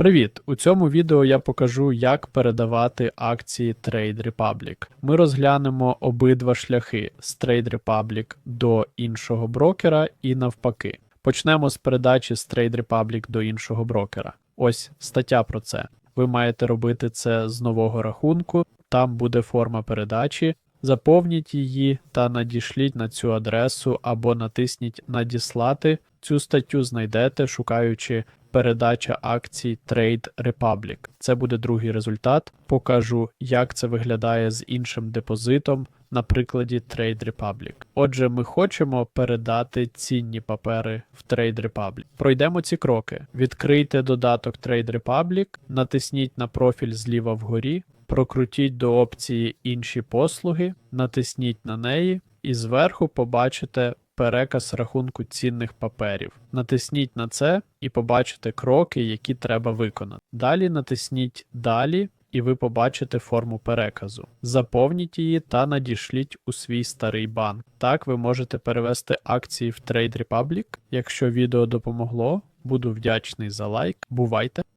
Привіт! У цьому відео я покажу, як передавати акції Trade Republic. Ми розглянемо обидва шляхи з Trade Republic до іншого брокера і навпаки. Почнемо з передачі з Trade Republic до іншого брокера. Ось стаття про це. Ви маєте робити це з нового рахунку, там буде форма передачі. Заповніть її та надішліть на цю адресу або натисніть Надіслати. Цю статтю знайдете, шукаючи передача акцій Trade Republic. Це буде другий результат. Покажу, як це виглядає з іншим депозитом на прикладі Trade Republic. Отже, ми хочемо передати цінні папери в Trade Republic. Пройдемо ці кроки. Відкрийте додаток Trade Republic, натисніть на профіль зліва вгорі, прокрутіть до опції Інші послуги, натисніть на неї і зверху побачите переказ рахунку цінних паперів. Натисніть на це і побачите кроки, які треба виконати. Далі натисніть Далі. І ви побачите форму переказу. Заповніть її та надішліть у свій старий банк. Так ви можете перевести акції в Trade Republic. Якщо відео допомогло, буду вдячний за лайк. Бувайте!